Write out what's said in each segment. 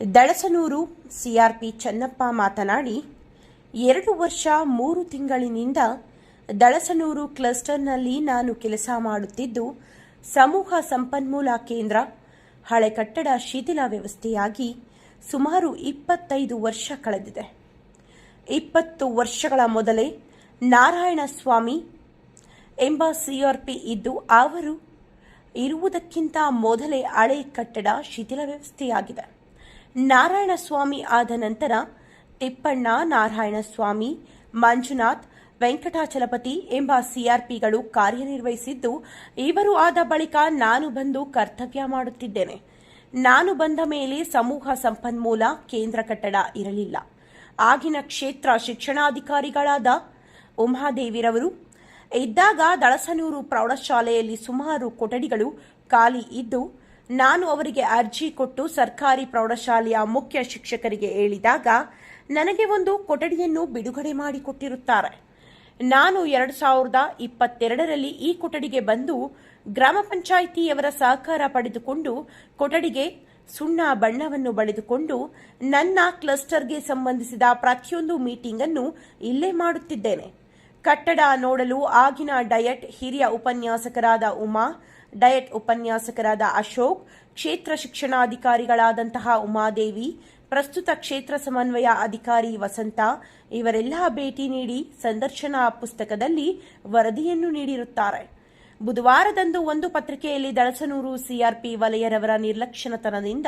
Dalasanur CRP Channappa ಮಾತನಾಡಿ, ಎರಡು ವರ್ಷ ಮೂರು ತಿಂಗಳಿನಿಂದ ದಳಸನೂರು ಕ್ಲಸ್ಟರ್ನಲ್ಲಿ ನಾನು ಕೆಲಸ ಮಾಡುತ್ತಿದ್ದು, ಸಮೂಹ ಸಂಪನ್ಮೂಲ ಕೇಂದ್ರ, ಹಳೆ ಕಟ್ಟಡ ಶಿಥಿಲ ವ್ಯವಸ್ಥೆಯಾಗಿ ಸುಮಾರು ಇಪ್ಪತ್ತೈದು ವರ್ಷ ಕಳೆದಿದೆ. ಇಪ್ಪತ್ತು ವರ್ಷಗಳ ಮೊದಲೇ ನಾರಾಯಣ ಸ್ವಾಮಿ ಎಂಬ ಸಿಆರ್ಪಿ ಇದ್ದು, ಅವರು ಇರುವುದಕ್ಕಿಂತ ಮೊದಲೇ ಹಳೆ ಕಟ್ಟಡ ಶಿಥಿಲ ವ್ಯವಸ್ಥೆಯಾಗಿದೆ. ನಾರಾಯಣಸ್ವಾಮಿ ಆದ ನಂತರ ತಿಪ್ಪಣ್ಣ, ನಾರಾಯಣಸ್ವಾಮಿ, ಮಂಜುನಾಥ್, ವೆಂಕಟಾಚಲಪತಿ ಎಂಬ ಸಿಆರ್ಪಿಗಳು ಕಾರ್ಯನಿರ್ವಹಿಸಿದ್ದು, ಇವರು ಆದ ಬಳಿಕ ನಾನು ಬಂದು ಕರ್ತವ್ಯ ಮಾಡುತ್ತಿದ್ದೇನೆ. ನಾನು ಬಂದ ಮೇಲೆ ಸಮೂಹ ಸಂಪನ್ಮೂಲ, ಕೇಂದ್ರ ಕಟ್ಟಡ ಇರಲಿಲ್ಲ. ಆಗಿನ ಕ್ಷೇತ್ರ ಶಿಕ್ಷಣಾಧಿಕಾರಿಗಳಾದ ಉಮಾದೇವಿರವರು, ಇದ್ದಾಗ ದಳಸನೂರು ಪ್ರೌಢಶಾಲೆಯಲ್ಲಿ ಸುಮಾರು ಕೊಠಡಿಗಳು ಖಾಲಿ ಇದ್ದು ನಾನು ಅವರಿಗೆ ಅರ್ಜಿ ಕೊಟ್ಟು ಸರ್ಕಾರಿ ಪ್ರೌಢಶಾಲೆಯ ಮುಖ್ಯ ಶಿಕ್ಷಕರಿಗೆ ಹೇಳಿದಾಗ, ನನಗೆ ಒಂದು ಕೊಠಡಿಯನ್ನು ಬಿಡುಗಡೆ ಮಾಡಿಕೊಟ್ಟಿರುತ್ತಾರೆ. ನಾನು ಎರಡು ಸಾವಿರದ ಇಪ್ಪತ್ತೆರಡರಲ್ಲಿ ಈ ಕೊಠಡಿಗೆ ಬಂದು ಗ್ರಾಮ ಪಂಚಾಯಿತಿಯವರ ಸಹಕಾರ ಪಡೆದುಕೊಂಡು ಕೊಠಡಿಗೆ ಸುಣ್ಣ ಬಣ್ಣವನ್ನು ಬಳಿದುಕೊಂಡು ನನ್ನ ಕ್ಲಸ್ಟರ್ಗೆ ಸಂಬಂಧಿಸಿದ ಪ್ರತಿಯೊಂದು ಮೀಟಿಂಗ್ ಅನ್ನು ಇಲ್ಲೇ ಮಾಡುತ್ತಿದ್ದೇನೆ. ಕಟ್ಟಡ ನೋಡಲು ಆಗಿನ ಡಯಟ್ ಹಿರಿಯ ಉಪನ್ಯಾಸಕರಾದ ಉಮಾ ಡಯಟ್ ಉಪನ್ಯಾಸಕರಾದ ಅಶೋಕ್, ಕ್ಷೇತ್ರ ಶಿಕ್ಷಣಾಧಿಕಾರಿಗಳಾದಂತಹ ಉಮಾದೇವಿ, ಪ್ರಸ್ತುತ ಕ್ಷೇತ್ರ ಸಮನ್ವಯ ಅಧಿಕಾರಿ ವಸಂತ, ಇವರೆಲ್ಲ ಭೇಟಿ ನೀಡಿ ಸಂದರ್ಶನ ಪುಸ್ತಕದಲ್ಲಿ ವರದಿಯನ್ನು ನೀಡಿರುತ್ತಾರೆ. ಬುಧವಾರದಂದು ಒಂದು ಪತ್ರಿಕೆಯಲ್ಲಿ ದಳಸನೂರು ಸಿಆರ್ಪಿ ವಲಯರವರ ನಿರ್ಲಕ್ಷಣತನದಿಂದ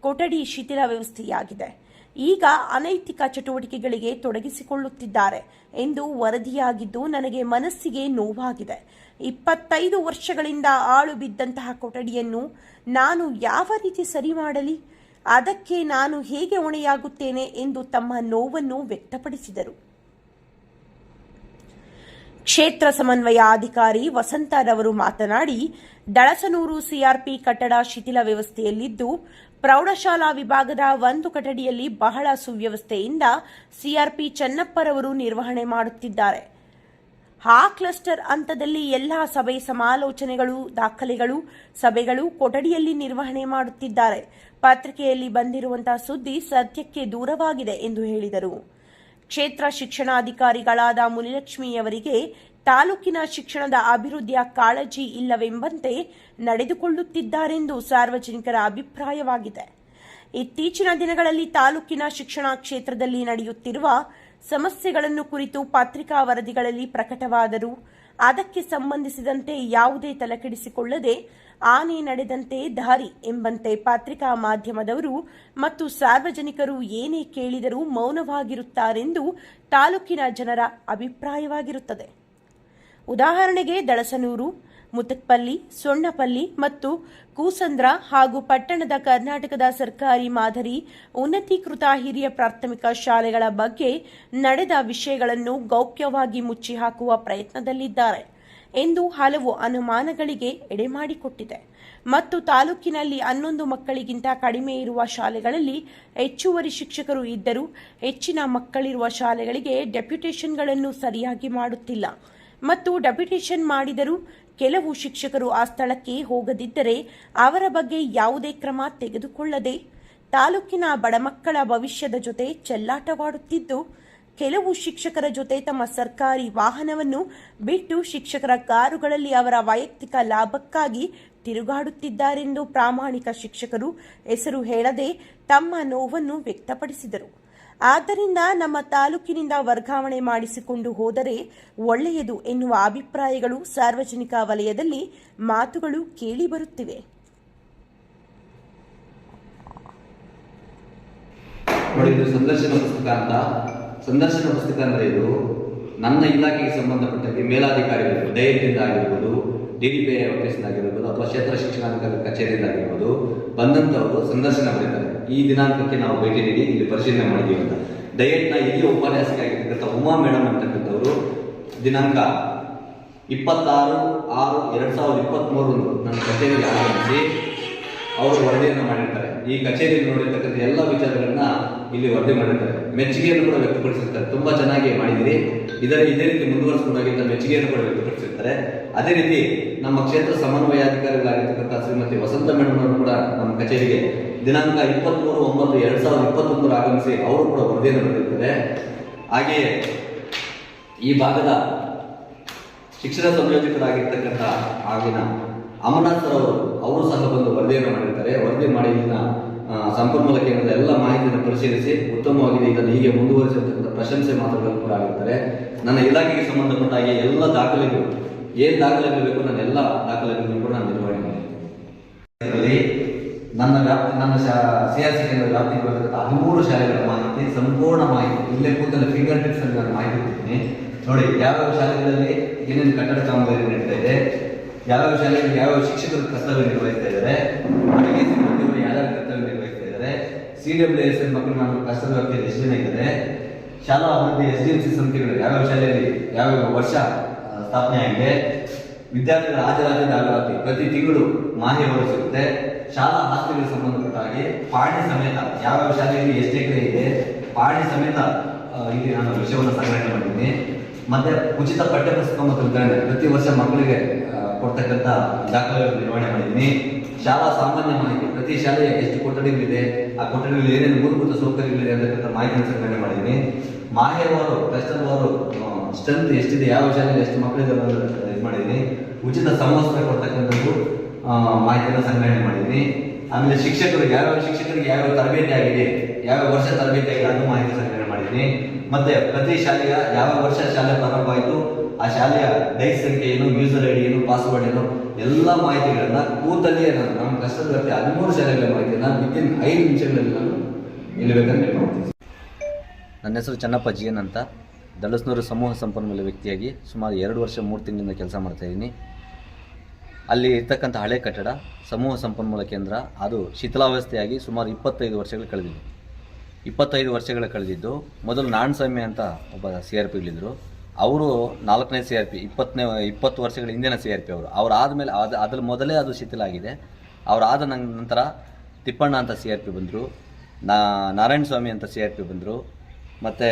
ಕೊಠಡಿ ಶಿಥಿಲ ವ್ಯವಸ್ಥೆಯಾಗಿದೆ. ಈಗ ಅನೈತಿಕ ಚಟುವಟಿಕೆಗಳಿಗೆ ತೊಡಗಿಸಿಕೊಳ್ಳುತ್ತಿದ್ದಾರೆ ಎಂದು ವರದಿಯಾಗಿದ್ದು ನನಗೆ ಮನಸ್ಸಿಗೆ ನೋವಾಗಿದೆ. ಇಪ್ಪತ್ತೈದು ವರ್ಷಗಳಿಂದ ಆಳು ಬಿದ್ದಂತಹ ಕೊಠಡಿಯನ್ನು ನಾನು ಯಾವ ರೀತಿ ಸರಿ ಮಾಡಲಿ? ಅದಕ್ಕೆ ನಾನು ಹೇಗೆ ಹೊಣೆಯಾಗುತ್ತೇನೆ ಎಂದು ತಮ್ಮ ನೋವನ್ನು ವ್ಯಕ್ತಪಡಿಸಿದರು. ಕ್ಷೇತ್ರ ಸಮನ್ವಯ ಅಧಿಕಾರಿ ವಸಂತರವರು ಮಾತನಾಡಿ, ದಳಸನೂರು ಸಿಆರ್ಪಿ ಕಟ್ಟಡ ಶಿಥಿಲ ವ್ಯವಸ್ಥೆಯಲ್ಲಿದ್ದು ಪ್ರೌಢಶಾಲಾ ವಿಭಾಗದ ಒಂದು ಕಟ್ಟಡಿಯಲ್ಲಿ ಬಹಳ ಸುವ್ಯವಸ್ಥೆಯಿಂದ ಸಿಆರ್ಪಿ ಚನ್ನಪ್ಪರವರು ನಿರ್ವಹಣೆ ಮಾಡುತ್ತಿದ್ದಾರೆ. ಆ ಕ್ಲಸ್ಟರ್ ಹಂತದಲ್ಲಿ ಎಲ್ಲ ಸಭೆ ಸಮಾಲೋಚನೆಗಳು, ದಾಖಲೆಗಳು, ಸಭೆಗಳು ಕೊಠಡಿಯಲ್ಲಿ ನಿರ್ವಹಣೆ ಮಾಡುತ್ತಿದ್ದಾರೆ. ಪತ್ರಿಕೆಯಲ್ಲಿ ಬಂದಿರುವಂತಹ ಸುದ್ದಿ ಸತ್ಯಕ್ಕೆ ದೂರವಾಗಿದೆ ಎಂದು ಹೇಳಿದರು. ಕ್ಷೇತ್ರ ಶಿಕ್ಷಣಾಧಿಕಾರಿಗಳಾದ ಮುನಿಲಕ್ಷ್ಮಿಯವರಿಗೆ ತಾಲೂಕಿನ ಶಿಕ್ಷಣದ ಅಭಿವೃದ್ಧಿಯ ಕಾಳಜಿ ಇಲ್ಲವೆಂಬಂತೆ ನಡೆದುಕೊಳ್ಳುತ್ತಿದ್ದಾರೆಂದು ಸಾರ್ವಜನಿಕರ ಅಭಿಪ್ರಾಯವಾಗಿದೆ. ಇತ್ತೀಚಿನ ದಿನಗಳಲ್ಲಿ ತಾಲೂಕಿನ ಶಿಕ್ಷಣ ಕ್ಷೇತ್ರದಲ್ಲಿ ನಡೆಯುತ್ತಿರುವ ಸಮಸ್ಯೆಗಳನ್ನು ಕುರಿತು ಪತ್ರಿಕಾ ವರದಿಗಳಲ್ಲಿ ಪ್ರಕಟವಾದರೂ ಅದಕ್ಕೆ ಸಂಬಂಧಿಸಿದಂತೆ ಯಾವುದೇ ತಲೆಕೆಡಿಸಿಕೊಳ್ಳದೆ ಆನೆ ನಡೆದಂತೆ ದಾರಿ ಎಂಬಂತೆ ಪತ್ರಿಕಾ ಮಾಧ್ಯಮದವರು ಮತ್ತು ಸಾರ್ವಜನಿಕರು ಏನೇ ಕೇಳಿದರೂ ಮೌನವಾಗಿರುತ್ತಾರೆಂದು ತಾಲೂಕಿನ ಜನರ ಅಭಿಪ್ರಾಯವಾಗಿರುತ್ತದೆ. ಉದಾಹರಣೆಗೆ ದಳಸನೂರು, ಮುತಕ್ಪಲ್ಲಿ, ಸೊಣ್ಣಪಲ್ಲಿ ಮತ್ತು ಕೂಸಂದ್ರ ಹಾಗೂ ಪಟ್ಟಣದ ಕರ್ನಾಟಕದ ಸರ್ಕಾರಿ ಮಾದರಿ ಉನ್ನತೀಕೃತ ಹಿರಿಯ ಪ್ರಾಥಮಿಕ ಶಾಲೆಗಳ ಬಗ್ಗೆ ನಡೆದ ವಿಷಯಗಳನ್ನು ಗೌಪ್ಯವಾಗಿ ಮುಚ್ಚಿ ಹಾಕುವ ಪ್ರಯತ್ನದಲ್ಲಿದ್ದಾರೆ ಎಂದು ಹಲವು ಅನುಮಾನಗಳಿಗೆ ಎಡೆಮಾಡಿಕೊಟ್ಟಿದೆ ಮತ್ತು ತಾಲೂಕಿನಲ್ಲಿ ಹನ್ನೊಂದು ಮಕ್ಕಳಿಗಿಂತ ಕಡಿಮೆ ಇರುವ ಶಾಲೆಗಳಲ್ಲಿ ಹೆಚ್ಚುವರಿ ಶಿಕ್ಷಕರು ಇದ್ದರೂ ಹೆಚ್ಚಿನ ಮಕ್ಕಳಿರುವ ಶಾಲೆಗಳಿಗೆ ಡೆಪ್ಯುಟೇಷನ್ಗಳನ್ನು ಸರಿಯಾಗಿ ಮಾಡುತ್ತಿಲ್ಲ. ಮತ್ತು ಡೆಪ್ಯುಟೇಷನ್ ಮಾಡಿದರೂ ಕೆಲವು ಶಿಕ್ಷಕರು ಆ ಸ್ಥಳಕ್ಕೆ ಹೋಗದಿದ್ದರೆ ಅವರ ಬಗ್ಗೆ ಯಾವುದೇ ಕ್ರಮ ತೆಗೆದುಕೊಳ್ಳದೆ ತಾಲೂಕಿನ ಬಡಮಕ್ಕಳ ಭವಿಷ್ಯದ ಜೊತೆ ಚೆಲ್ಲಾಟವಾಡುತ್ತಿದ್ದು, ಕೆಲವು ಶಿಕ್ಷಕರ ಜೊತೆ ತಮ್ಮ ಸರ್ಕಾರಿ ವಾಹನವನ್ನು ಬಿಟ್ಟು ಶಿಕ್ಷಕರ ಕಾರುಗಳಲ್ಲಿ ಅವರ ವೈಯಕ್ತಿಕ ಲಾಭಕ್ಕಾಗಿ ತಿರುಗಾಡುತ್ತಿದ್ದಾರೆಂದು ಪ್ರಾಮಾಣಿಕ ಶಿಕ್ಷಕರು ಹೆಸರು ಹೇಳದೆ ತಮ್ಮ ನೋವನ್ನು ವ್ಯಕ್ತಪಡಿಸಿದರು. ಆದ್ದರಿಂದ ನಮ್ಮ ತಾಲೂಕಿನಿಂದ ವರ್ಗಾವಣೆ ಮಾಡಿಸಿಕೊಂಡು ಹೋದರೆ ಒಳ್ಳೆಯದು ಎನ್ನುವ ಅಭಿಪ್ರಾಯಗಳು ಸಾರ್ವಜನಿಕ ವಲಯದಲ್ಲಿ ಮಾತುಗಳು ಕೇಳಿಬರುತ್ತಿವೆ ಸಂದರ್ಶನ ಪುಸ್ತಕ ಅಂತ. ಸಂದರ್ಶನ ಪುಸ್ತಕ ಅಂದ್ರೆ ಇದು ನನ್ನ ಇಲಾಖೆಗೆ ಸಂಬಂಧಪಟ್ಟಂತೆ ಮೇಲಾಧಿಕಾರಿಗಳು ದಯದಿಂದ ಆಗಿರ್ಬೋದು, ಡಿ ಡಿ ಪಿ ಆಗಿರ್ಬೋದು ಅಥವಾ ಕ್ಷೇತ್ರ ಶಿಕ್ಷಣಾಧಿಕಾರಿ ಕಚೇರಿಯಿಂದ ಆಗಿರ್ಬೋದು ಬಂದಂಥವರು ಸಂದರ್ಶನ ಬರೀತಾರೆ. ಈ ದಿನಾಂಕಕ್ಕೆ ನಾವು ಭೇಟಿ ನೀಡಿ ಇಲ್ಲಿ ಪರಿಶೀಲನೆ ಮಾಡಿದ್ದೀವಿ ಅಂತ. ಡಯಟ್ನ ಇಲ್ಲಿ ಉಪನ್ಯಾಸಕ ಆಗಿರ್ತಕ್ಕಂಥ ಉಮಾ ಮೇಡಮ್ ಅಂತಕ್ಕಂಥವರು ದಿನಾಂಕ ಇಪ್ಪತ್ತಾರು ಆರು ಎರಡು ಸಾವಿರದ ಇಪ್ಪತ್ತ್ಮೂರರಂದು ನನ್ನ ಕಚೇರಿಗೆ ಆಗಮಿಸಿ ಅವರು ವರದಿಯನ್ನು ಮಾಡಿರ್ತಾರೆ. ಈ ಕಚೇರಿಯಲ್ಲಿ ನೋಡಿರ್ತಕ್ಕಂಥ ಎಲ್ಲ ವಿಚಾರಗಳನ್ನ ಇಲ್ಲಿ ವರದಿ ಮಾಡಿರ್ತಾರೆ. ಮೆಚ್ಚುಗೆಯನ್ನು ಕೂಡ ವ್ಯಕ್ತಪಡಿಸಿರ್ತಾರೆ. ತುಂಬಾ ಚೆನ್ನಾಗಿ ಮಾಡಿದಿರಿ ಇದರ ಇದೇ ರೀತಿ ಮುಂದುವರಿಸಿಕೊಂಡಾಗಿಂತ ಮೆಚ್ಚುಗೆಯನ್ನು ಕೂಡ ವ್ಯಕ್ತಪಡಿಸಿರ್ತಾರೆ. ಅದೇ ರೀತಿ ನಮ್ಮ ಕ್ಷೇತ್ರ ಸಮನ್ವಯಾಧಿಕಾರಿಗಳಾಗಿರ್ತಕ್ಕಂಥ ಶ್ರೀಮತಿ ವಸಂತ ಮೇಡಮ್ ಅವರು ಕೂಡ ನಮ್ಮ ಕಚೇರಿಗೆ ದಿನಾಂಕ ಇಪ್ಪತ್ತ್ಮೂರು ಒಂಬತ್ತು ಎರಡು ಸಾವಿರದ ಇಪ್ಪತ್ತೊಂದರ ಆಗಮಿಸಿ ಅವರು ಕೂಡ ವರದಿಯನ್ನು ಬರೆದಿದ್ದಾರೆ ಹಾಗೆಯೇ ಈ ಭಾಗದ ಶಿಕ್ಷಣ ಸಂಯೋಜಕರಾಗಿರ್ತಕ್ಕಂಥ ಆಗಿನ ಅಮರನಾಥ್ ಸರ್ ಅವರು ಅವರು ಸಹ ಬಂದು ವರದಿಯನ್ನು ಮಾಡಿರ್ತಾರೆ. ವರದಿ ಮಾಡಿ ಆ, ಸಂಪನ್ಮೂಲ ಕೇಂದ್ರದ ಎಲ್ಲ ಮಾಹಿತಿಯನ್ನು ಪರಿಶೀಲಿಸಿ ಉತ್ತಮವಾಗಿದೆ ಇದನ್ನು ಹೀಗೆ ಮುಂದುವರಿಸಿರ್ತಕ್ಕಂಥ ಪ್ರಶಂಸೆ ಮಾತುಗಳು ಕೂಡ ಆಗಿರ್ತಾರೆ. ನನ್ನ ಇಲಾಖೆಗೆ ಸಂಬಂಧಪಟ್ಟ ಹಾಗೆ ಎಲ್ಲ ದಾಖಲೆಗಳು ಏನು ದಾಖಲೆಗಳು ಬೇಕು ನಾನು ಎಲ್ಲ ದಾಖಲೆಗಳನ್ನು ಕೂಡ ನಾನು ನಿರ್ವಹಣೆ ಮಾಡಿದ್ದೀನಿ ನನ್ನ ವ್ಯಾಪ್ತಿ ನನ್ನ ಶಾ ಸಿ ಆರ್ ಸಿ ಕೇಂದ್ರ ವ್ಯಾಪ್ತಿಗೆ ಬರತಕ್ಕಂಥ ಹದಿಮೂರು ಶಾಲೆಗಳ ಮಾಹಿತಿ, ಸಂಪೂರ್ಣ ಮಾಹಿತಿ, ಇಲ್ಲೇ ಕೂತಲ್ಲಿ ಫಿಂಗರ್ ಟಿಪ್ಸ್ ಅಲ್ಲಿ ನಾನು ಮಾಹಿತಿ ಕೊಡ್ತೀನಿ. ನೋಡಿ, ಯಾವ್ಯಾವ ಶಾಲೆಗಳಲ್ಲಿ ಏನೇನು ಕಟ್ಟಡ ಕಾಮಗಾರಿ ನಡೀತಾ ಇದೆ, ಯಾವ್ಯಾವ ಶಾಲೆಗಳಲ್ಲಿ ಯಾವ್ಯಾವ ಶಿಕ್ಷಕರು ಕರ್ತವ್ಯ ನಿರ್ವಹಿಸ್ತಾ ಇದ್ದಾರೆ ಅಡುಗೆ ಸಿಬ್ಬಂದಿಗಳು ಯಾರ್ಯಾರು ಕರ್ತವ್ಯ ನಿರ್ವಹಿಸ್ತಾ ಇದ್ದಾರೆ ಸಿ ಡಬ್ಲ್ಯೂ ಎಸ್ ಎನ್ ಮಕ್ಕಳು ನಾನು ಕಷ್ಟದ ವ್ಯಾಪ್ತಿಯಲ್ಲಿ ಎಷ್ಟು ಜನ ಇದ್ದಾರೆ, ಶಾಲಾ ಅಭಿವೃದ್ಧಿ ಎಸ್ ಡಿ ಎಂ ಸಿ ಸಂಸ್ಥೆಗಳು ಯಾವ್ಯಾವ ಶಾಲೆಯಲ್ಲಿ ಯಾವ್ಯಾವ ವರ್ಷ ಸ್ಥಾಪನೆ ಆಗಿದೆ, ವಿದ್ಯಾರ್ಥಿಗಳ ಹಾಜರಾತಿ ದಾಖಲಾತಿ ಪ್ರತಿ ತಿಂಗಳು ಮಾಹಿತಿ ಸಿಗುತ್ತೆ ಶಾಲಾ ಆಸ್ತಿಗಳಿಗೆ ಸಂಬಂಧಪಟ್ಟ ಹಾಗೆ ಪಾಣಿ ಸಮೇತ ಯಾವ್ಯಾವ ಶಾಲೆಯಲ್ಲಿ ಎಷ್ಟು ಎಕರೆ ಇದೆ, ಪಾಣಿ ಸಮೇತ ಇಲ್ಲಿ ನಾನು ವಿಷಯವನ್ನು ಸಂಗ್ರಹಣೆ ಮಾಡಿದ್ದೀನಿ. ಮತ್ತೆ ಉಚಿತ ಪಠ್ಯಪುಸ್ತಕ ಮತ್ತು ವಿತರಣೆ ಪ್ರತಿ ವರ್ಷ ಮಕ್ಕಳಿಗೆ ಕೊಡ್ತಕ್ಕಂಥ ದಾಖಲೆಗಳನ್ನು ನಿರ್ವಹಣೆ ಮಾಡಿದ್ದೀನಿ. ಶಾಲಾ ಸಾಮಾನ್ಯ ಮಾಹಿತಿ, ಪ್ರತಿ ಶಾಲೆಯ ಎಷ್ಟು ಕೊಠಡಿಗಳಿದೆ, ಆ ಕೊಠಡಿಗಳು ಏನೇನು ಮೂಲಭೂತ ಸೌಕರ್ಯಗಳಿದೆ ಅಂತಕ್ಕಂಥ ಮಾಹಿತಿಯನ್ನು ಸಂಗ್ರಹಣೆ ಮಾಡಿದ್ದೀನಿ. ಮಾಹೆವಾರು ಕ್ಲಸ್ಟರ್ವಾರು ಸ್ಟ್ರೆಂತ್ ಎಷ್ಟಿದೆ, ಯಾವ ಶಾಲೆಯಲ್ಲಿ ಎಷ್ಟು ಮಕ್ಕಳಿದೆ ಇದು ಮಾಡಿದ್ದೀನಿ. ಉಚಿತ ಸಮವಸ್ತ್ರ ಕೊಡ್ತಕ್ಕಂಥದ್ದು ಮಾಹಿತಿಯನ್ನು ಸಂಗ್ರಹಣೆ ಮಾಡಿದ್ದೀನಿ ಆಮೇಲೆ ಶಿಕ್ಷಕರು ಯಾವ್ಯಾವ ಶಿಕ್ಷಕರಿಗೆ ಯಾವ್ಯಾವ ತರಬೇತಿ ಆಗಿದೆ, ಯಾವ ವರ್ಷ ತರಬೇತಿ ಆಗಿದೆ ಅದು ಮಾಹಿತಿ ಸಂಗ್ರಹಣೆ ಮಾಡಿದ್ದೀನಿ ಮತ್ತೆ ಪ್ರತಿ ಶಾಲೆಯ ಯಾವ ವರ್ಷ ಶಾಲೆ ಪ್ರಾರಂಭ ಆಯಿತು, ಆ ಶಾಲೆಯ ಡೈಸ್ ಸಂಖ್ಯೆ ಏನು ಯೂಸರ್ ಐಡಿ ಏನು ಪಾಸ್ವರ್ಡ್ ಏನು, ಎಲ್ಲ ಮಾಹಿತಿಗಳನ್ನು ಕೂತಲ್ಲಿಯೇ ನಾನು ನಮ್ಮ ಕಷ್ಟದ ವ್ಯಕ್ತಿ ಹದಿಮೂರು ಶಾಲೆಗಳ ಮಾಹಿತಿಯನ್ನು ವಿತಿನ್ ಐದು ನಿಮಿಷಗಳಲ್ಲಿ ನಾನು ಇಲ್ಲಿ ಬೇಕಂದ್ರೆ ಮಾಡ್ತೀನಿ ನನ್ನ ಹೆಸರು ಚನ್ನಪ್ಪ ಜಿ ಅಂತ. ದಳಸ್ನೂರು ಸಮೂಹ ಸಂಪನ್ಮೂಲ ವ್ಯಕ್ತಿಯಾಗಿ ಸುಮಾರು ಎರಡು ವರ್ಷ ಮೂರು ತಿಂಗಳಿಂದ ಕೆಲಸ ಮಾಡ್ತಾ ಇದ್ದೀನಿ. ಅಲ್ಲಿ ಇರ್ತಕ್ಕಂಥ ಹಳೆ ಕಟ್ಟಡ, ಸಮೂಹ ಸಂಪನ್ಮೂಲ ಕೇಂದ್ರ, ಅದು ಶಿಥಿಲಾವಸ್ಥೆಯಾಗಿ ಸುಮಾರು ಇಪ್ಪತ್ತೈದು ವರ್ಷಗಳು ಕಳೆದಿದೆ ಇಪ್ಪತ್ತೈದು ವರ್ಷಗಳ ಕಳೆದಿದ್ದು, ಮೊದಲು ನಾಣಸ್ವಾಮಿ ಅಂತ ಒಬ್ಬ ಸಿ ಆರ್ ಪಿಗಳಿದ್ದರು ಅವರು ನಾಲ್ಕನೇ ಸಿ ಆರ್ ಪಿ ಇಪ್ಪತ್ತನೇ, ಇಪ್ಪತ್ತು ವರ್ಷಗಳ ಹಿಂದಿನ ಸಿ ಆರ್ ಪಿ ಅವರು. ಅವ್ರು ಆದಮೇಲೆ ಅದು ಅದ್ರ ಮೊದಲೇ ಅದು ಶಿಥಿಲ ಆಗಿದೆ. ಅವರಾದ ನಂತರ ತಿಪ್ಪಣ್ಣ ಅಂತ ಸಿ ಆರ್ ಪಿ ಬಂದರು, ನಾ, ನಾರಾಯಣ ಸ್ವಾಮಿ ಅಂತ ಸಿ ಆರ್ ಪಿ ಬಂದರು ಮತ್ತು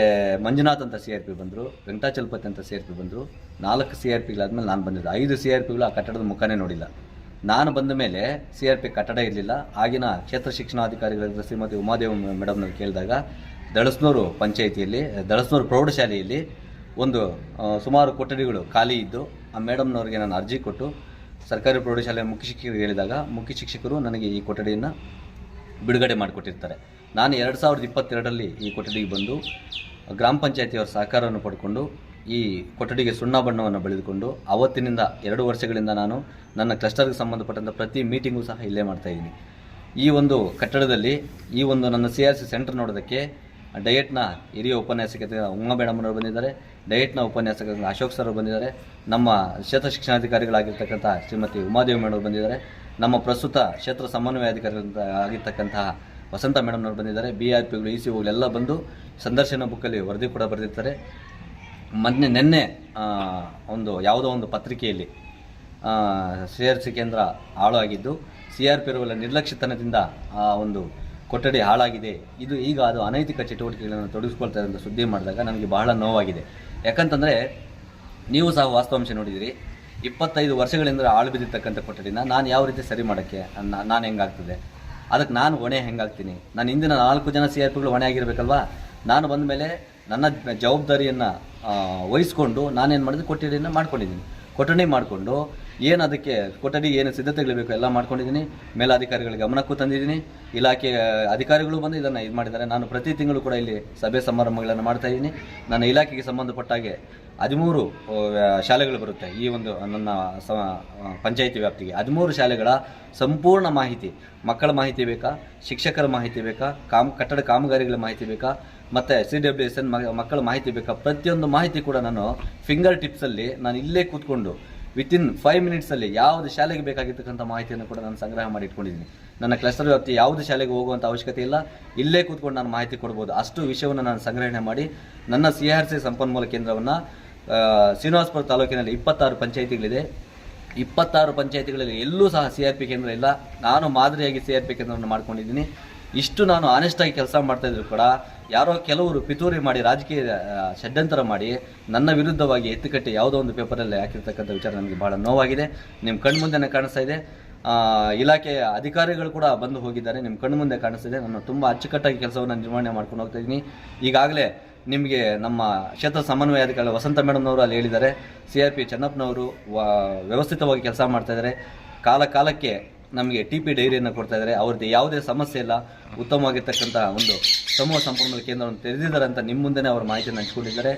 ಮಂಜುನಾಥ್ ಅಂತ ಸಿ ಆರ್ ಪಿ ಬಂದರು, ವೆಂಕಟಾಚಲಪತಿ ಅಂತ ಸಿ ಆರ್ ಪಿ ಬಂದರು, ನಾಲ್ಕು ಸಿ ಆರ್ ಪಿಗಳಾದ್ಮೇಲೆ ನಾನು ಬಂದಿದ್ದೆ. ಐದು ಸಿ ಆರ್ ಪಿಗಳು ಆ ಕಟ್ಟಡದ ಮುಖನೇ ನೋಡಿಲ್ಲ. ನಾನು ಬಂದ ಮೇಲೆ ಸಿ ಆರ್ ಪಿ ಕಟ್ಟಡ ಇರಲಿಲ್ಲ. ಆಗಿನ ಕ್ಷೇತ್ರ ಶಿಕ್ಷಣಾಧಿಕಾರಿಗಳಾದ ಶ್ರೀಮತಿ ಉಮಾದೇವ ಮೇಡಮ್ನವ್ರು ಕೇಳಿದಾಗ, ದಳಸ್ನೂರು ಪಂಚಾಯಿತಿಯಲ್ಲಿ, ದಳಸ್ನೂರು ಪ್ರೌಢಶಾಲೆಯಲ್ಲಿ ಒಂದು ಸುಮಾರು ಕೊಠಡಿಗಳು ಖಾಲಿ ಇದ್ದು, ಆ ಮೇಡಮ್ನವ್ರಿಗೆ ನಾನು ಅರ್ಜಿ ಕೊಟ್ಟು ಸರ್ಕಾರಿ ಪ್ರೌಢಶಾಲೆಯ ಮುಖ್ಯ ಶಿಕ್ಷಕರಿಗೆ ಹೇಳಿದಾಗ, ಮುಖ್ಯ ಶಿಕ್ಷಕರು ನನಗೆ ಈ ಕೊಠಡಿಯನ್ನು ಬಿಡುಗಡೆ ಮಾಡಿಕೊಟ್ಟಿರ್ತಾರೆ. ನಾನು ಎರಡು ಸಾವಿರದ ಇಪ್ಪತ್ತೆರಡರಲ್ಲಿ ಈ ಕೊಠಡಿಗೆ ಬಂದು ಗ್ರಾಮ ಪಂಚಾಯತಿಯವರ ಸಹಕಾರವನ್ನು ಪಡ್ಕೊಂಡು ಈ ಕೊಠಡಿಗೆ ಸುಣ್ಣ ಬಣ್ಣವನ್ನು ಬಳಿದುಕೊಂಡು ಅವತ್ತಿನಿಂದ ಎರಡು ವರ್ಷಗಳಿಂದ ನಾನು ನನ್ನ ಕ್ಲಸ್ಟರ್ಗೆ ಸಂಬಂಧಪಟ್ಟಂಥ ಪ್ರತಿ ಮೀಟಿಂಗು ಸಹ ಇಲ್ಲೇ ಮಾಡ್ತಾ ಇದ್ದೀನಿ. ಈ ಒಂದು ಕಟ್ಟಡದಲ್ಲಿ ಈ ಒಂದು ನನ್ನ ಸಿ ಆರ್ ಸಿ ಸೆಂಟರ್ ನೋಡೋದಕ್ಕೆ ಡಯಟ್ನ ಹಿರಿಯ ಉಪನ್ಯಾಸಕತೆ ಉಮಾ ಮೇಡಮ್ನವರು ಬಂದಿದ್ದಾರೆ, ಡಯಟ್ನ ಉಪನ್ಯಾಸಕ ಅಶೋಕ್ ಸರ್ ಬಂದಿದ್ದಾರೆ, ನಮ್ಮ ಕ್ಷೇತ್ರ ಶಿಕ್ಷಣಾಧಿಕಾರಿಗಳಾಗಿರ್ತಕ್ಕಂಥ ಶ್ರೀಮತಿ ಉಮಾದೇವಿ ಮೇಡಮ್ ಬಂದಿದ್ದಾರೆ, ನಮ್ಮ ಪ್ರಸ್ತುತ ಕ್ಷೇತ್ರ ಸಮನ್ವಯಾಧಿಕಾರಿ ಆಗಿರ್ತಕ್ಕಂತಹ ವಸಂತ ಮೇಡಮ್ನವ್ರು ಬಂದಿದ್ದಾರೆ ಬಿ ಆರ್ ಪಿಗಳು ಇ ಸಿ ಎಲ್ಲ ಬಂದು ಸಂದರ್ಶನ ಬುಕ್ಕಲ್ಲಿ ವರದಿ ಕೂಡ ಬರೆದಿರ್ತಾರೆ. ಮೊನ್ನೆ, ನಿನ್ನೆ ಒಂದು ಯಾವುದೋ ಒಂದು ಪತ್ರಿಕೆಯಲ್ಲಿ ಸಿ ಕೇಂದ್ರ ಹಾಳಾಗಿದ್ದು, ಸಿ ಆರ್ ಪಿ ಇರುವಲ್ಲ ನಿರ್ಲಕ್ಷ್ಯತನದಿಂದ ಆ ಒಂದು ಕೊಠಡಿ ಹಾಳಾಗಿದೆ. ಇದು ಈಗ ಅದು ಅನೈತಿಕ ಚಟುವಟಿಕೆಗಳನ್ನು ತೊಡಗಿಸ್ಕೊಳ್ತಾರೆ ಅಂತ ಸುದ್ದಿ ಮಾಡಿದಾಗ ನನಗೆ ಬಹಳ ನೋವಾಗಿದೆ. ಯಾಕಂತಂದರೆ, ನೀವು ಸಹ ವಾಸ್ತವಾಂಶ ನೋಡಿದಿರಿ. ಇಪ್ಪತ್ತೈದು ವರ್ಷಗಳಿಂದ ಆಳು ಬಿದ್ದಿರ್ತಕ್ಕಂಥ ಕೊಠಡಿನ ನಾನು ಯಾವ ರೀತಿ ಸರಿ ಮಾಡೋಕ್ಕೆ ನಾನು ಹೆಂಗಾಗ್ತದೆ? ಅದಕ್ಕೆ ನಾನು ಹೊಣೆ ಹೆಂಗಾಗ್ತೀನಿ? ನಾನು ಹಿಂದಿನ ನಾಲ್ಕು ಜನ ಸಿ ಆರ್ ಪಿಗಳು ಹೊಣೆ ಆಗಿರಬೇಕಲ್ವಾ? ನಾನು ಬಂದ ಮೇಲೆ ನನ್ನ ಜವಾಬ್ದಾರಿಯನ್ನು ವಹಿಸ್ಕೊಂಡು ನಾನೇನು ಮಾಡಿದೆ ಕೊಠಡಿಯನ್ನು ಮಾಡ್ಕೊಂಡಿದ್ದೀನಿ. ಕೊಠಡಿ ಮಾಡಿಕೊಂಡು ಏನು ಅದಕ್ಕೆ ಕೊಠಡಿ ಏನು ಸಿದ್ಧತೆಗಳು ಬೇಕು ಎಲ್ಲ ಮಾಡ್ಕೊಂಡಿದ್ದೀನಿ. ಮೇಲಾಧಿಕಾರಿಗಳ ಗಮನಕ್ಕೂ ತಂದಿದ್ದೀನಿ. ಇಲಾಖೆ ಅಧಿಕಾರಿಗಳು ಬಂದು ಇದನ್ನು ಇದು ಮಾಡಿದ್ದಾರೆ. ನಾನು ಪ್ರತಿ ತಿಂಗಳು ಕೂಡ ಇಲ್ಲಿ ಸಭೆ ಸಮಾರಂಭಗಳನ್ನು ಮಾಡ್ತಾ ಇದ್ದೀನಿ. ನನ್ನ ಇಲಾಖೆಗೆ ಸಂಬಂಧಪಟ್ಟ ಹಾಗೆ ಹದಿಮೂರು ಶಾಲೆಗಳು ಬರುತ್ತೆ ಈ ಒಂದು ನನ್ನ ಸ ಪಂಚಾಯಿತಿ ವ್ಯಾಪ್ತಿಗೆ. ಹದಿಮೂರು ಶಾಲೆಗಳ ಸಂಪೂರ್ಣ ಮಾಹಿತಿ, ಮಕ್ಕಳ ಮಾಹಿತಿ ಬೇಕಾ, ಶಿಕ್ಷಕರ ಮಾಹಿತಿ ಬೇಕಾ, ಕಾಮ್, ಕಟ್ಟಡ ಕಾಮಗಾರಿಗಳ ಮಾಹಿತಿ ಬೇಕಾ, ಮತ್ತು ಸಿ ಡಬ್ಲ್ಯೂ ಎಸ್ ಎನ್ ಮಕ್ಕಳ ಮಾಹಿತಿ ಬೇಕಾ, ಪ್ರತಿಯೊಂದು ಮಾಹಿತಿ ಕೂಡ ನಾನು ಫಿಂಗರ್ ಟಿಪ್ಸಲ್ಲಿ ನಾನು ಇಲ್ಲೇ ಕೂತ್ಕೊಂಡು ವಿತಿನ್ ಫೈವ್ ಮಿನಿಟ್ಸಲ್ಲಿ ಯಾವುದು ಶಾಲೆಗೆ ಬೇಕಾಗಿರ್ತಕ್ಕಂಥ ಮಾಹಿತಿಯನ್ನು ಕೂಡ ನಾನು ಸಂಗ್ರಹ ಮಾಡಿ ಇಟ್ಕೊಂಡಿದ್ದೀನಿ. ನನ್ನ ಕ್ಲಸ್ಟರ್ ವ್ಯಾಪ್ತಿ ಯಾವುದು ಶಾಲೆಗೆ ಹೋಗುವಂಥ ಅವಶ್ಯಕತೆ ಇಲ್ಲ. ಇಲ್ಲೇ ಕೂತ್ಕೊಂಡು ನಾನು ಮಾಹಿತಿ ಕೊಡ್ಬೋದು. ಅಷ್ಟು ವಿಷಯವನ್ನು ನಾನು ಸಂಗ್ರಹಣೆ ಮಾಡಿ ನನ್ನ ಸಿ ಆರ್ ಸಿ ಸಂಪನ್ಮೂಲ ಕೇಂದ್ರವನ್ನು ಶ್ರೀನಿವಾಸಪುರ ತಾಲೂಕಿನಲ್ಲಿ ಇಪ್ಪತ್ತಾರು ಪಂಚಾಯಿತಿಗಳಿದೆ. ಇಪ್ಪತ್ತಾರು ಪಂಚಾಯಿತಿಗಳಲ್ಲಿ ಎಲ್ಲೂ ಸಹ ಸಿ ಆರ್ ಪಿ ಕೇಂದ್ರ ಇಲ್ಲ. ನಾನು ಮಾದರಿಯಾಗಿ ಸಿ ಆರ್ ಪಿ ಕೇಂದ್ರವನ್ನು ಮಾಡ್ಕೊಂಡಿದ್ದೀನಿ. ಇಷ್ಟು ನಾನು ಆನೆಸ್ಟಾಗಿ ಕೆಲಸ ಮಾಡ್ತಾ ಇದ್ರು ಕೂಡ ಯಾರೋ ಕೆಲವರು ಪಿತೂರಿ ಮಾಡಿ, ರಾಜಕೀಯ ಷಡ್ಯಂತರ ಮಾಡಿ ನನ್ನ ವಿರುದ್ಧವಾಗಿ ಎತ್ತುಕಟ್ಟಿ ಯಾವುದೋ ಒಂದು ಪೇಪರಲ್ಲಿ ಹಾಕಿರ್ತಕ್ಕಂಥ ವಿಚಾರ ನನಗೆ ಬಹಳ ನೋವಾಗಿದೆ. ನಿಮ್ಮ ಕಣ್ಮುಂದೆನೇ ಕಾಣಿಸ್ತಾ ಇದೆ. ಇಲಾಖೆಯ ಅಧಿಕಾರಿಗಳು ಕೂಡ ಬಂದು ಹೋಗಿದ್ದಾರೆ. ನಿಮ್ಮ ಕಣ್ಮುಂದೆ ಕಾಣಿಸ್ತಿದೆ ನಾನು ತುಂಬ ಅಚ್ಚುಕಟ್ಟಾಗಿ ಕೆಲಸವನ್ನು ನಿರ್ವಹಣೆ ಮಾಡ್ಕೊಂಡು ಹೋಗ್ತಾ ಇದ್ದೀನಿ ಈಗಾಗಲೇ ನಿಮಗೆ ನಮ್ಮ ಕ್ಷೇತ್ರ ಸಮನ್ವಯಾಧಿಕಾರಿ ವಸಂತ ಮೇಡಮ್ನವರು ಅಲ್ಲಿ ಹೇಳಿದ್ದಾರೆ. ಸಿ ಆರ್ ಪಿ ಚೆನ್ನಪ್ಪನವರು ವ್ಯವಸ್ಥಿತವಾಗಿ ಕೆಲಸ ಮಾಡ್ತಾ ಇದ್ದಾರೆ. ಕಾಲ ಕಾಲಕ್ಕೆ ನಮಗೆ ಟಿ ಪಿ ಡೈರಿಯನ್ನು ಕೊಡ್ತಾ ಇದ್ದಾರೆ ಅವ್ರದ್ದು ಯಾವುದೇ ಸಮಸ್ಯೆ ಇಲ್ಲ. ಉತ್ತಮವಾಗಿರ್ತಕ್ಕಂಥ ಒಂದು ಸಮೂಹ ಸಂಪನ್ಮೂಲ ಕೇಂದ್ರವನ್ನು ತೆರೆದಿದ್ದಾರೆ ಅಂತ ನಿಮ್ಮ ಮುಂದೆ ಅವರು ಮಾಹಿತಿಯನ್ನು ಹಂಚ್ಕೊಂಡಿದ್ದಾರೆ.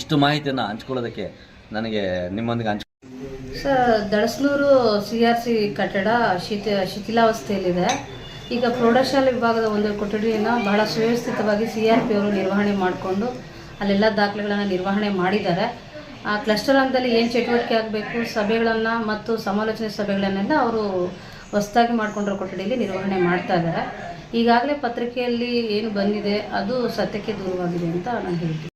ಇಷ್ಟು ಮಾಹಿತಿಯನ್ನು ಹಂಚ್ಕೊಳ್ಳೋದಕ್ಕೆ ನನಗೆ ನಿಮ್ಮೊಂದಿಗೆ ಹಂಚ್ sir Dadasnur C R C ಕಟ್ಟಡ ಶಿಥಿ ಶಿಥಿಲಾವಸ್ಥೆಯಲ್ಲಿದೆ. ಈಗ ಪ್ರೌಢಶಾಲೆ ವಿಭಾಗದ ಒಂದು ಕೊಠಡಿಯನ್ನು ಬಹಳ ಸುವ್ಯವಸ್ಥಿತವಾಗಿ ಸಿ ಆರ್ ಪಿ ಅವರು ನಿರ್ವಹಣೆ ಮಾಡಿಕೊಂಡು ಅಲ್ಲೆಲ್ಲ ದಾಖಲೆಗಳನ್ನು ನಿರ್ವಹಣೆ ಮಾಡಿದ್ದಾರೆ. ಆ ಕ್ಲಸ್ಟರ್ ಹಂತದಲ್ಲಿ ಏನು ಚಟುವಟಿಕೆ ಆಗಬೇಕು, ಸಭೆಗಳನ್ನು ಮತ್ತು ಸಮಾಲೋಚನೆ ಸಭೆಗಳನ್ನೆಲ್ಲ ಅವರು ಹೊಸದಾಗಿ ಮಾಡಿಕೊಂಡಿರೋ ಕೊಠಡಿಯಲ್ಲಿ ನಿರ್ವಹಣೆ ಮಾಡ್ತಾ ಇದ್ದಾರೆ. ಈಗಾಗಲೇ ಪತ್ರಿಕೆಯಲ್ಲಿ ಏನು ಬಂದಿದೆ, ಅದು ಸತ್ಯಕ್ಕೆ ದೂರವಾಗಿದೆ ಅಂತ ನಾನು ಹೇಳ್ತೀನಿ.